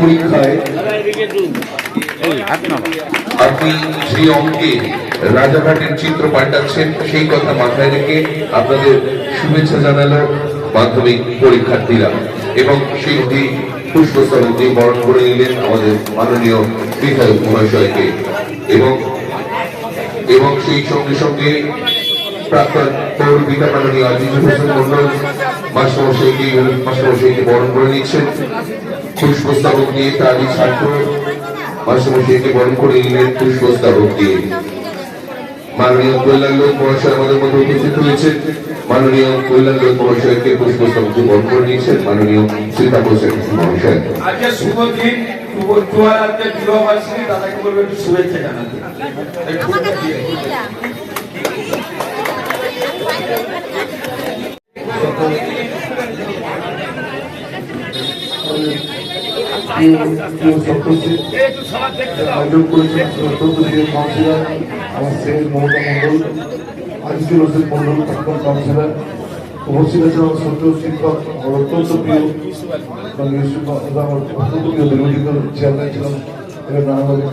পরীক্ষায় আপনি যে অঙ্কে রাজাঘাটের চিত্র পাল্টাচ্ছেন সেই কথা মাথায় রেখে আপনাদের শুভেচ্ছা জানালো মাধ্যমিক পরীক্ষার্থীরা। এবং সেই অবধি পুষ্পস্তবক দিয়ে বরণ করে নিলেন আমাদের মাননীয় বিধায়ক মহাশয়কে। এবং এবং সেই সঙ্গে সঙ্গে প্রাক্তন পৌর বিধান মাননীয় আজিজ হোসেন মন্ডল মাস্টারমশাইকে মাস্টারমশাইকে বরণ করে নিচ্ছেন। পুষ্পস্তবক দিয়ে তারই ছাত্র মাস্টারমশাইকে বরণ করে নিলেন পুষ্পস্তবক দিয়ে। মাননীয় কল্যাণ লোক মহাশয় আমাদের মধ্যে উপস্থিত হয়েছেন। মাননীয় কল্যাণ লোক মহাশয়কে পুষ্পস্তবক বরণ করে নিয়েছেন মাননীয় সীতাপুর সেক্রেটারি মহাশয়। আজকে শুভ দিন শুভ জোয়ার আজকে বিবাহবার্ষিকী দাদাকে বলব একটু শুভেচ্ছা জানাতে এই ফুলটা দিয়ে। মমতা মণ্ডল আজিজুল হোসেন মণ্ডল প্রাক্তন কাউন্সিলর উপস্থিত আছেন প্রিয় মানে আমার অত্যন্ত প্রিয় বিরোধী দল চেয়ারম্যান ছিলাম এরা আমাদের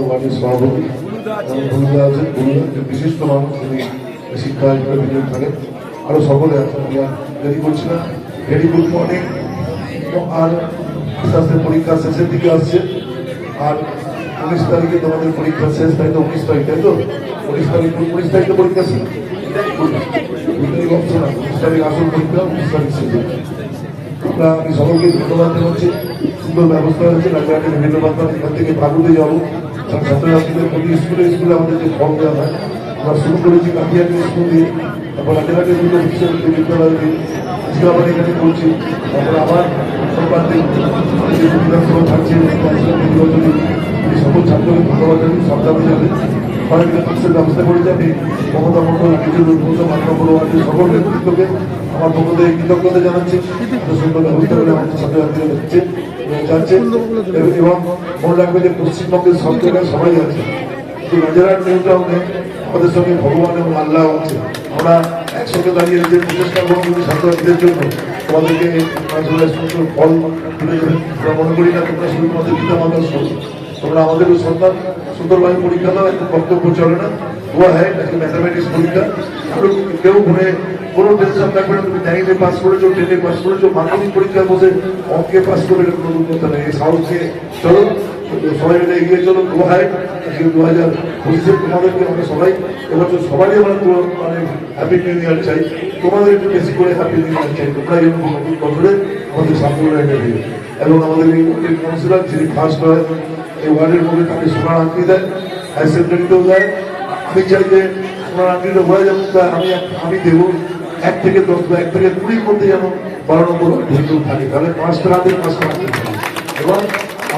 ওয়ার্ডের সভাপতি ভূমিকা আছেন ভূমিকা বিশিষ্ট শিক্ষা হিসেবে বিনিয়োগ থাকেন আরও সকলে আছেন আমি আর দেরি না ভেরি গুড মর্নিং আর আস্তে আস্তে পরীক্ষা শেষের দিকে আসছে। আর উনিশ তারিখে তোমাদের পরীক্ষা শেষ, তাই তো উনিশ তারিখ, তাই তো? উনিশ তারিখ, উনিশ তারিখে পরীক্ষা শেষ? উনিশ তারিখ পরীক্ষা, উনিশ তারিখ ধন্যবাদ সুন্দর ব্যবস্থা যাব। ছাত্রছাত্রীদের প্রতি স্কুলে স্কুলে আমাদের যে ফর্ম দেওয়া হয়। আমরা শুরু করেছি কাটিয়াকে স্কুল দিয়ে তারপর রাজাঘাটের বিভিন্ন বিশ্ববিদ্যালয়। দিয়ে আবার এখানে করছি তারপর আবার সোমবার দিন বিধানসভা থাকছে নির্বাচনী সকল ছাত্রকে ধন্যবাদ জানি সাবধানে যাবে। অনেক কিছু ব্যবস্থা করে যাবে। মমতা মন্ডল কিছু মমতা মান্যবড় আছে সকল নেতৃত্বকে আমার পক্ষ থেকে কৃতজ্ঞতা জানাচ্ছি। সুন্দর ব্যবস্থা করে আমাদের ছাত্রছাত্রীরা যাচ্ছে যাচ্ছে এবং মনে রাখবে যে পশ্চিমবঙ্গের সব জায়গায় সবাই আছে। কিন্তু রাজারহাট নিউ টাউনে আমাদের সঙ্গে ভগবান এবং আল্লাহ আছে। আমরা একসঙ্গে দাঁড়িয়ে যে প্রচেষ্টা যদি ছাত্রছাত্রীদের জন্য। তোমাদেরকে সুন্দর ফল তুলে আমরা মনে করি না তোমরা শুধু তোমাদের পিতা মাতার সঙ্গে। তোমরা আমাদেরও সন্তান, সুন্দরভাবে পরীক্ষা দাও একটু বক্তব্য চলে না। হুয়া হ্যাঁ একটা ম্যাথামেটিক্স পরীক্ষা। কেউ মনে কোনো টেনশন থাকবে না, তুমি নাইনে পাস করেছ টেনে পাস করেছ, মাধ্যমিক পরীক্ষায় বসে অঙ্কে পাস করে কোনো কথা নেই। এই চলো। সবাই মিলে এগিয়ে চলো দু হাজার দু হাজার পঁচিশে তোমাদেরকে আমরা সবাই, এবছর সবারই আমরা মানে চাই। তোমাদের বেশি করে হ্যাপি নিউ চাই। তোমরা যেন আমাদের সাফল্য এবং আমাদের ফার্স্ট এই ওয়ার্ডের মধ্যে তাকে সোনার আংটি দেয় হায়ার সেকেন্ডারিতেও দেয়। আমি চাই যে সোনার আংটিটা হয়ে যাবে আমি আমি দেবো। এক থেকে দশ বা এক থেকে কুড়ির মধ্যে যেন বারো নম্বর ঢেকে থাকে। তাহলে পাঁচটা রাতে পাঁচটা আংটি এবং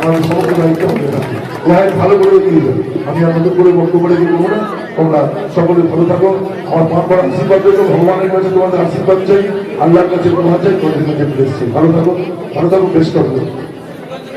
আমাদের সমস্ত দায়িত্ব হতে থাকে ওয়াইড ভালো করে দিয়ে যাবে আমি আপনাদের করে বক্তব্য রেখে দেবো না। তোমরা সকলে ভালো থাকো। আমার বাবার আশীর্বাদ দেবো ভগবানের কাছে তোমাদের আশীর্বাদ চাই। আল্লাহর কাছে তোমার চাই। তোমাদের কাছে ভালো থাকো। ভালো থাকো, বেশ থাকো।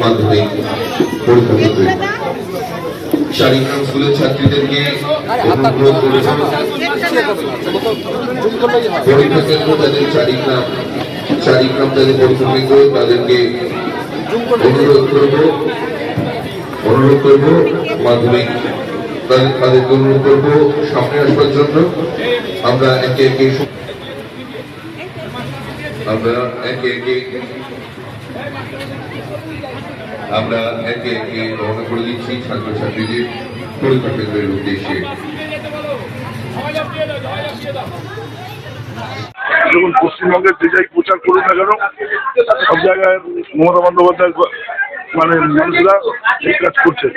মাধ্যমিক পরীক্ষা ক্ষেত্রে শারীরিক স্কুলের ছাত্রীদেরকে পরীক্ষা কেন্দ্র তাদের চারিগ্রাম চারিগ্রাম তাদের পরীক্ষা কেন্দ্র তাদেরকে অনুরোধ করব অনুরোধ করব মাধ্যমিক তাদের তাদেরকে অনুরোধ করব, সামনে আসবার জন্য আমরা একে একে আমরা একে একে আমরা একে একে রওনা করে দিচ্ছি ছাত্রছাত্রীদের পরীক্ষা কেন্দ্রের উদ্দেশ্যে। দেখুন পশ্চিমবঙ্গের যে যাই প্রচার করুন না কেন, সব জায়গায় মমতা বন্দ্যোপাধ্যায় মানে মানুষরা এই কাজ করছে।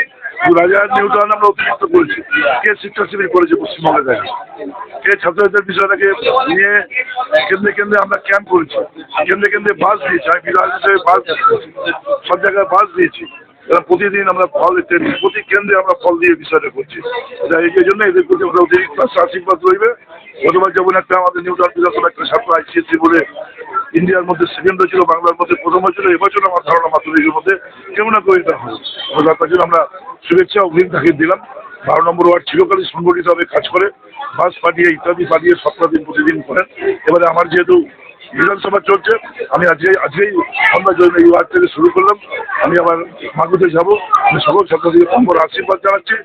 রাজার নিউটন আমরা অতিরিক্ত করেছি। কে শিক্ষা শিবির করেছে পশ্চিমবঙ্গে দেখা কে ছাত্রছাত্রীদের বিষয়টাকে নিয়ে কেন্দ্রে কেন্দ্রে আমরা ক্যাম্প করেছি। কেন্দ্রে কেন্দ্রে বাস দিয়েছি। আমি বিধায়ক হিসেবে বাস সব জায়গায় বাস দিয়েছি। প্রতিদিন আমরা ফল দিতে প্রতি কেন্দ্রে আমরা ফল দিয়ে বিষয়টা করছি। এই জন্য এদের প্রতি আমরা অতিরিক্ত আশীর্বাদ রইবে। গতবার যেমন একটা আমাদের নিউটন বিধানসভা একটা ছাত্র আইসিএসসি বলে ইন্ডিয়ার মধ্যে সেকেন্ড হয়েছিল, বাংলার মধ্যে প্রথম হয়েছিল, এবছর আমার ধারণা মাধ্যমিকের মধ্যে কেমন না করে হবে। আমরা তার জন্য আমরা শুভেচ্ছা অগ্রিম তাকে দিলাম। বারো নম্বর ওয়ার্ড চিরকালই সংগঠিতভাবে কাজ করে, বাস পাঠিয়ে ইত্যাদি পাঠিয়ে সপ্তাহ দিন প্রতিদিন করেন। এবারে আমার যেহেতু বিধানসভা চলছে, আমি আজকে আজকেই আমরা এই ওয়ার্ড থেকে শুরু করলাম। আমি আবার মাগুতে যাব। আমি সকল ছাত্রদের নম্বর আশীর্বাদ জানাচ্ছি।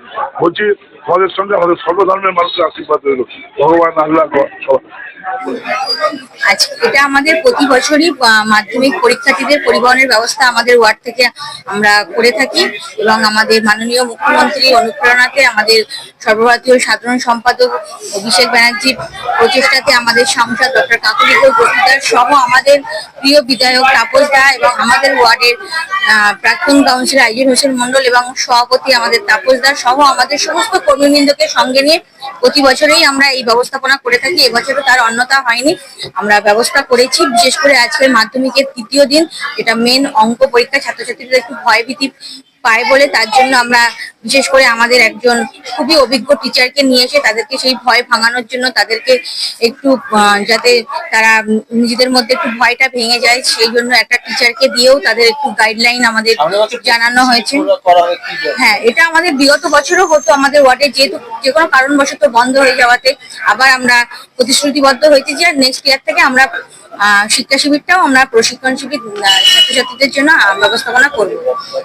বলছি আমাদের সঙ্গে আমাদের সর্বধর্মের মানুষের আশীর্বাদ রইল। ভগবান আল্লাহ সবাই আজ এটা আমাদের প্রতি বছরই মাধ্যমিক পরীক্ষার্থীদের পরিবহনের ব্যবস্থা আমাদের ওয়ার্ড থেকে আমরা করে থাকি এবং আমাদের মাননীয় মুখ্যমন্ত্রী অনুপ্রেরণাতে আমাদের সর্বভারতীয় সাধারণ সম্পাদক অভিষেক ব্যানার্জির প্রচেষ্টাতে আমাদের সাংসদ ডক্টর কাকুলি ঘোষ বসুদার সহ আমাদের প্রিয় বিধায়ক তাপস দা এবং আমাদের ওয়ার্ডের প্রাক্তন কাউন্সিলর আইজুল হোসেন মন্ডল এবং সভাপতি আমাদের তাপস দা সহ আমাদের সমস্ত কর্মীবৃন্দকে সঙ্গে নিয়ে প্রতি বছরেই আমরা এই ব্যবস্থাপনা করে থাকি। এবছরও তার অন্যতা হয়নি। আমরা ব্যবস্থা করেছি। বিশেষ করে আজকের মাধ্যমিকের তৃতীয় দিন এটা মেন অঙ্ক পরীক্ষা, ছাত্রছাত্রীদের একটু ভয়ভীতি পায় বলে তার জন্য আমরা বিশেষ করে আমাদের একজন খুবই অভিজ্ঞ টিচারকে নিয়ে এসে তাদেরকে সেই ভয় ভাঙানোর জন্য তাদেরকে একটু যাতে তারা নিজেদের মধ্যে একটু ভয়টা ভেঙে যায় সেই জন্য একটা টিচারকে দিয়েও তাদের একটু গাইডলাইন আমাদের জানানো হয়েছে। হ্যাঁ এটা আমাদের বিগত বছরও হতো আমাদের ওয়ার্ডে যেহেতু যে কোনো কারণবশত বন্ধ হয়ে যাওয়াতে আবার আমরা প্রতিশ্রুতিবদ্ধ হয়েছি যে নেক্সট ইয়ার থেকে আমরা শিক্ষা শিবিরটাও আমরা প্রশিক্ষণ শিবির ছাত্রছাত্রীদের জন্য ব্যবস্থাপনা করব।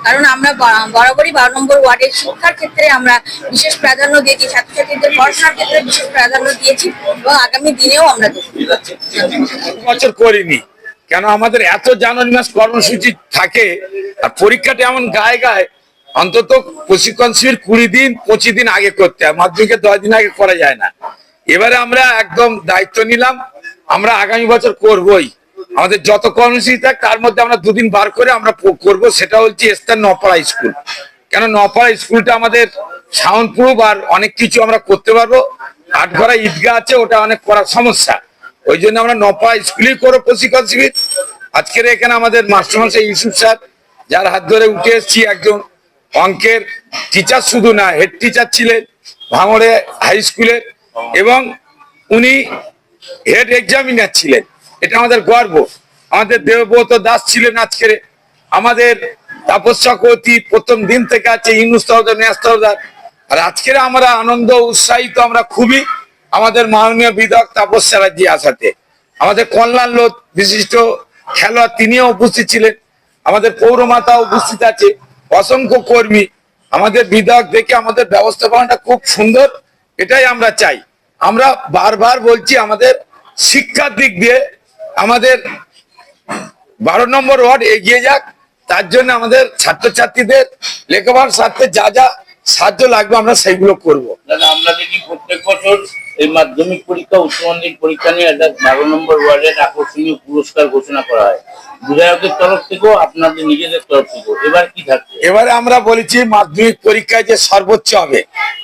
কারণ আমরা বরাবরই বারো নম্বর ওয়ার্ডের শিক্ষার ক্ষেত্রে আমরা বিশেষ প্রাধান্য দিয়েছি, ছাত্রছাত্রীদের পড়াশোনার ক্ষেত্রে বিশেষ প্রাধান্য দিয়েছি এবং আগামী দিনেও আমরা বছর করিনি। কেন আমাদের এত জানুয়ারি মাস কর্মসূচি থাকে, আর পরীক্ষাটা এমন গায়ে গায়ে, অন্তত প্রশিক্ষণ শিবির কুড়ি দিন, পঁচিশ দিন আগে করতে হয় মাধ্যমিকের দশ দিন আগে করা যায় না। এবারে আমরা একদম দায়িত্ব নিলাম আমরা আগামী বছর করবই। আমাদের যত কর্মসূচি থাক, তার মধ্যে আমরা দুদিন বার করে আমরা করব, সেটা হচ্ছে এস্তার নপাড়া স্কুল। কেন নপাড়া স্কুলটা আমাদের সাউন্ড প্রুফ আর অনেক কিছু আমরা করতে পারব। আটঘরা ঈদগাহ আছে, ওটা অনেক করার সমস্যা। ওই জন্য আমরা নপা স্কুলেই করো প্রশিক্ষণ শিবির। আজকের এখানে আমাদের মাস্টারমশাই ইউসুফ স্যার, যার হাত ধরে উঠে এসেছি একজন অঙ্কের টিচার শুধু না হেড টিচার ছিলেন ভাঙড়ে হাই স্কুলের এবং উনি হেড এক্সামিনার ছিলেন। এটা আমাদের গর্ব। আমাদের দেবব্রত দাস ছিলেন আজকের। আমাদের তাপস চক্রবর্তী প্রথম দিন থেকে আছে ইউনুস তহদার ন্যাস তহদার আর আজকের আমরা আনন্দ, উৎসাহিত, আমরা খুবই আমাদের মাননীয় বিধায়ক তাপস চ্যাটার্জি আসাতে। আমাদের কল্যাণ লোক বিশিষ্ট খেলোয়াড় তিনিও উপস্থিত ছিলেন। আমাদের পৌরমাতা উপস্থিত আছে। অসংখ্য কর্মী। আমাদের বিধায়ক দেখে আমাদের ব্যবস্থাপনাটা খুব সুন্দর। এটাই আমরা চাই। আমরা বারবার বলছি আমাদের শিক্ষার দিক দিয়ে আমাদের বারো নম্বর ওয়ার্ড এগিয়ে যাক, তার জন্য আমাদের ছাত্রছাত্রীদের, লেখাপড়ার স্বার্থে যা যা সাহায্য লাগবে আমরা সেইগুলো করব। আমরা দেখি প্রত্যেক বছর এই মাধ্যমিক পরীক্ষা, উচ্চ মাধ্যমিক পরীক্ষা নিয়ে একটা বারো নম্বর ওয়ার্ডের আকর্ষণীয় পুরস্কার ঘোষণা করা হয়। বিধায়কের তরফ থেকেও আপনাদের নিজেদের তরফ থেকেও। এবার কি থাকছে? এবারে আমরা বলেছি মাধ্যমিক পরীক্ষায় যে সর্বোচ্চ হবে,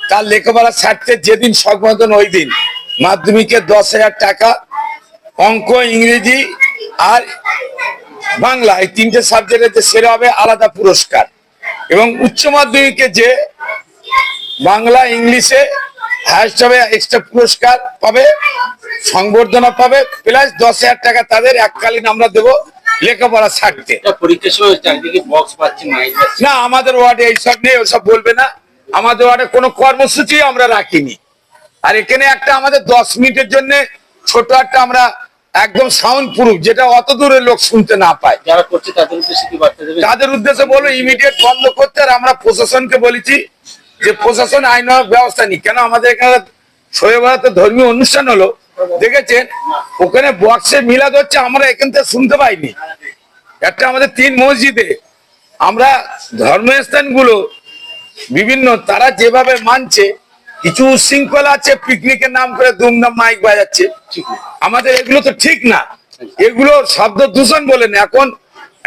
তার লেখাপড়া স্বার্থে যেদিন সংবোধন ওই দিন। মাধ্যমিকে দশ হাজার টাকা, অঙ্ক, ইংরেজি আর বাংলা, এই তিনটে সাবজেক্টে যে সেরা হবে আলাদা পুরস্কার। এবং উচ্চ মাধ্যমিকে যে বাংলা, ইংলিশে হায়েস্ট হবে এক্সট্রা পুরস্কার পাবে সংবর্ধনা পাবে প্লাস দশ হাজার টাকা তাদের এককালীন আমরা দেবো মাইক পাচ্ছি না আমাদের ওয়ার্ডে এইসব নেই ওসব বলবে না। আমাদের ওয়ার্ডে কোনো কর্মসূচি আমরা রাখিনি। আর এখানে একটা আমাদের দশ মিনিটের জন্য ছোট একটা আমরা একদম সাউন্ড প্রুফ যেটা অত দূরের লোক শুনতে না পায়। যারা করছে তাদের উদ্দেশ্যে তাদের উদ্দেশ্যে বলব ইমিডিয়েট বন্ধ করতে আর আমরা প্রশাসনকে বলেছি যে প্রশাসন, আইন ব্যবস্থা নি কেন আমাদের এখানে শোয়েবারাতে ধর্মীয় অনুষ্ঠান হলো? দেখেছেন? ওখানে বক্সে মিলাদ হচ্ছে, আমরা এখান থেকে শুনতে পাইনি। একটা আমাদের তিন মসজিদে আমরা ধর্মস্থানগুলো বিভিন্ন, তারা যেভাবে মানছে, কিছু উশৃঙ্খলা আছে, পিকনিকের নাম করে দুমদাম মাইক বাজাচ্ছে। আমাদের এগুলো তো ঠিক না। এগুলো শব্দ দূষণ বলেন এখন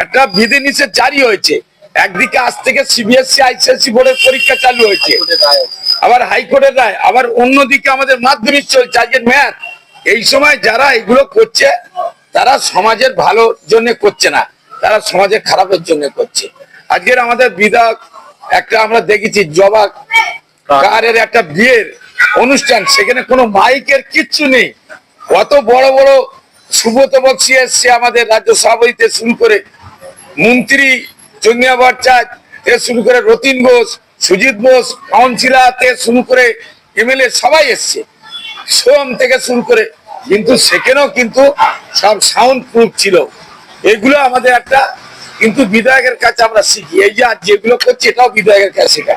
একটা বিধি নিষেধ জারি হয়েছে। একদিকে আজ থেকে সিবিএসসি আইসিএসসি বোর্ডের পরীক্ষা চালু হয়েছে। আবার হাইকোর্টের রায় আবার অন্যদিকে আমাদের মাধ্যমিক চলছে আজকের ম্যাথ এই সময় যারা এগুলো করছে তারা সমাজের ভালোর জন্য করছে না তারা সমাজের খারাপের জন্য করছে। আজকের আমাদের বিধায়ক একটা আমরা দেখেছি জবা কারের একটা বিয়ের অনুষ্ঠান সেখানে কোনো মাইকের কিচ্ছু নেই। কত বড় বড় সুব্রত বক্সি এসছে আমাদের রাজ্য সভাপতিতে শুরু করে মন্ত্রী চন্দ্রিয়া ভট্টাচার্য থেকে শুরু করে রতিন ঘোষ সুজিত বোস, কাউন্সিলর থেকে শুরু করে এমএলএ সবাই এসছে। সোম থেকে শুরু করে, কিন্তু সেখানেও কিন্তু সব সাউন্ড প্রুফ ছিল। এগুলো আমাদের একটা কিন্তু বিধায়কের কাছে আমরা শিখি। এই যে আজ যেগুলো করছি, এটাও বিধায়কের কাছে শেখা।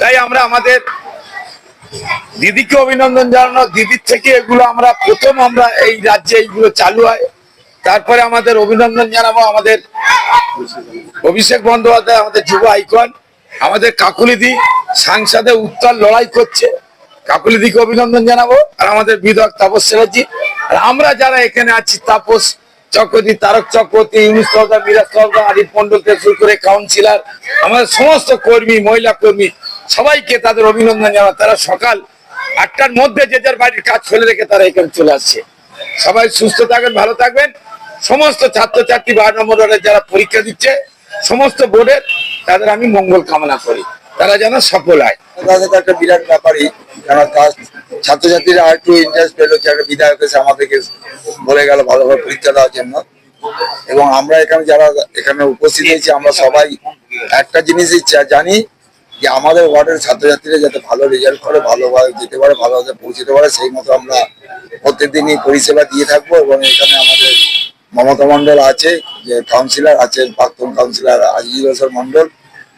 তাই আমরা আমাদের দিদিকে অভিনন্দন জানানো, দিদির থেকে এগুলো আমরা প্রথম আমরা এই রাজ্যে এইগুলো চালু হয়। তারপরে আমাদের অভিনন্দন জানাব আমাদের অভিষেক বন্দ্যোপাধ্যায়, আমাদের যুব আইকন, আমাদের কাকুলিদি সাংসদে উত্তর লড়াই করছে। কাকুলিদিকে অভিনন্দন জানাব আর আমাদের বিধায়ক তাপস চ্যাটার্জি। আর আমরা যারা এখানে আছি, তাপস চক্রবর্তী, তারক চক্রবর্তী, ইউনুস সর্দার মিরাজ সর্দার আরিফ মন্ডল থেকে শুরু করে কাউন্সিলর, আমাদের সমস্ত কর্মী, মহিলা কর্মী, সবাইকে তাদের অভিনন্দন জানাব। তারা সকাল আটটার মধ্যে যে যার বাড়ির কাজ ফেলে রেখে তারা এখানে চলে আসছে। সবাই সুস্থ থাকবেন ভালো থাকবেন। সমস্ত ছাত্রছাত্রী বারো নম্বর ওয়ার্ডের যারা পরীক্ষা দিচ্ছে, সমস্ত বোর্ডের তাদের আমি মঙ্গল কামনা করি। তারা যেন সফল হয়। বিরাট ব্যাপারই কারণ তার ছাত্রছাত্রীরা একটু ইন্টারেস্ট একটা বিধায়ক এসে আমাদেরকে বলে গেল ভালোভাবে পরীক্ষা দেওয়ার জন্য। এবং আমরা এখানে যারা এখানে উপস্থিত হয়েছি, আমরা সবাই একটা জিনিসই জানি যে আমাদের ওয়ার্ডের ছাত্রছাত্রীরা যাতে ভালো রেজাল্ট করে, ভালোভাবে যেতে পারে ভালোভাবে পৌঁছতে পারে, সেই মতো আমরা প্রত্যেকদিনই পরিষেবা দিয়ে থাকব এবং এখানে আমাদের মমতা মন্ডল আছে, যে কাউন্সিলর আছে, প্রাক্তন কাউন্সিলর আজিজুল হোসেন মন্ডল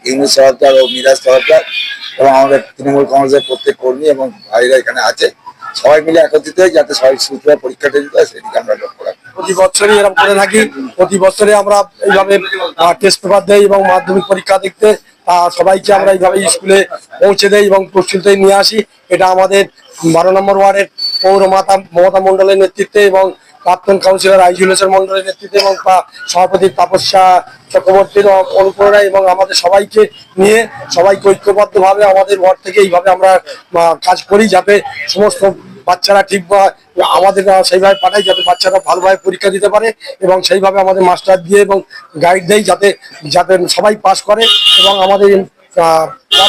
ইংলিশ সরকার ও মিরাজ সরকার এবং আমাদের তৃণমূল কংগ্রেসের প্রত্যেক কর্মী এবং ভাইরা এখানে আছে। সবাই মিলে একত্রিত হয়ে যাতে সবাই সুস্থভাবে পরীক্ষাটা দিতে হয় সেদিকে আমরা লক্ষ্য রাখব প্রতি বছরই এরকম করে থাকি। প্রতি বছরে আমরা এইভাবে টেস্ট পেপার দেই এবং মাধ্যমিক পরীক্ষা দেখতে সবাইকে আমরা এইভাবে স্কুলে পৌঁছে দেই এবং প্রস্তুত নিয়ে আসি। এটা আমাদের বারো নম্বর ওয়ার্ডের পৌর মাতা মমতা মন্ডলের নেতৃত্বে এবং প্রাক্তন কাউন্সিলর আইজুলেশন মন্ডলের নেতৃত্বে এবং সভাপতি তাপস্যা চক্রবর্তীর অ- অনুপ্রেরণায় এবং আমাদের সবাইকে নিয়ে সবাইকে ঐক্যবদ্ধভাবে আমাদের ঘর থেকে এইভাবে আমরা কাজ করি যাতে সমস্ত বাচ্চারা ঠিক আমাদের সেইভাবে পাঠাই যাতে বাচ্চারা ভালোভাবে পরীক্ষা দিতে পারে এবং সেইভাবে আমাদের মাস্টার দিয়ে এবং গাইড দেয় যাতে যাতে সবাই পাস করে এবং আমাদের তার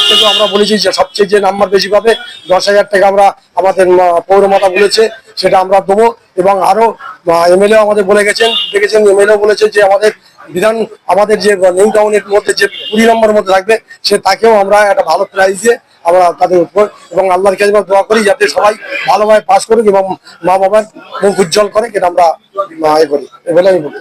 থেকেও আমরা বলেছি যে সবচেয়ে যে নাম্বার বেশি পাবে, দশ হাজার টাকা আমরা আমাদের পৌরমাতা বলেছে, সেটা আমরা দেবো। এবং আরও এমএলএ আমাদের বলে গেছেন, দেখেছেন এমএলএ বলেছে যে আমাদের বিধান, আমাদের যে নিউ টাউনের মধ্যে যে কুড়ি নম্বরের মধ্যে থাকবে, সে তাকেও আমরা একটা ভালো প্রাইজ দিয়ে আমরা তাদের উপর, এবং আল্লাহর কাছে দোয়া করি যাতে সবাই ভালোভাবে পাশ করুক এবং মা বাবার মুখ উজ্জ্বল করে এটা আমরা এ করি, এ বলে আমি বলতে।